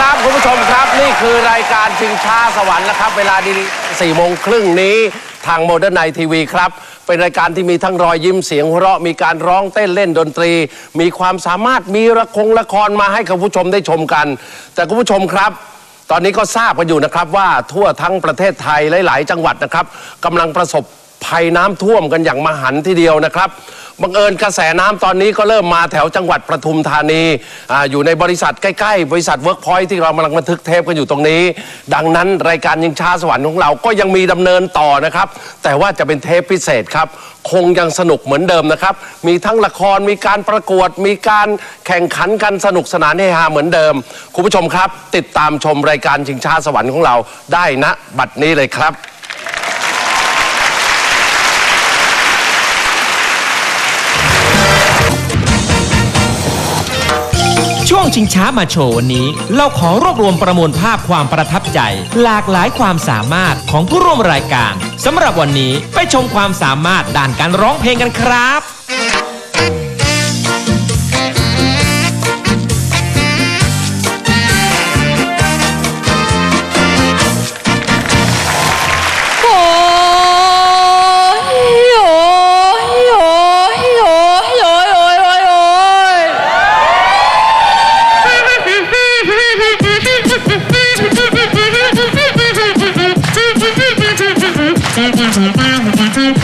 ครับคุณผู้ชมครับนี่คือรายการชิงช้าสวรรค์นะครับ เวลาดีสี่โมงครึ่งนี้ทางโมเดิร์นไนทีวีครับ เป็นรายการที่มีทั้งรอยยิ้มเสียงหัวเราะมีการร้องเต้นเล่นดนตรี มีความสามารถมีละครละครมาให้คุณผู้ชมได้ชมกัน แต่คุณผู้ชมครับ ตอนนี้ก็ทราบกันอยู่นะครับว่าทั่วทั้งประเทศไทยหลาย ๆ จังหวัดนะครับกำลังประสบ ภัยน้ำท่วมกันอย่างมหันทีเดียวนะครับบังเอิญกระแสน้ำตอนนี้ก็เริ่มมาแถวจังหวัดประทุมธานีออยู่ในบริษัทใกล้ๆ บริษัทเวิร์กพอยที่เรากำลังบันทึกเทปกันอยู่ตรงนี้ ดังนั้นรายการยิงชาสวรรค์ของเราก็ยังมีดำเนินต่อนะครับ แต่ว่าจะเป็นเทปพิเศษครับ คงยังสนุกเหมือนเดิมนะครับ มีทั้งละครมีการประกวด มีการแข่งขันกันสนุกสนานเฮฮาเหมือนเดิมคุณผู้ชมครับ ติดตามชมรายการชิงชาสวรรค์ของเราได้ณบัดนี้เลยครับ ช่วงชิงช้ามาโชว์วันนี้ เราขอรวบรวมประมวลภาพความประทับใจ หลากหลายความสามารถของผู้ร่วมรายการสำหรับวันนี้ไปชมความสามารถด้านการร้องเพลงกันครับ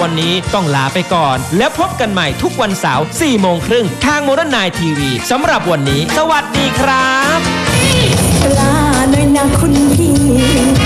วันนี้ต้องลาไปก่อน แล้วพบกันใหม่ทุกวันเสาร์4โมงครึ่งทางโมร์นายทีวีสำหรับวันนี้ สวัสดีครับลาน้อยนะคุณพี่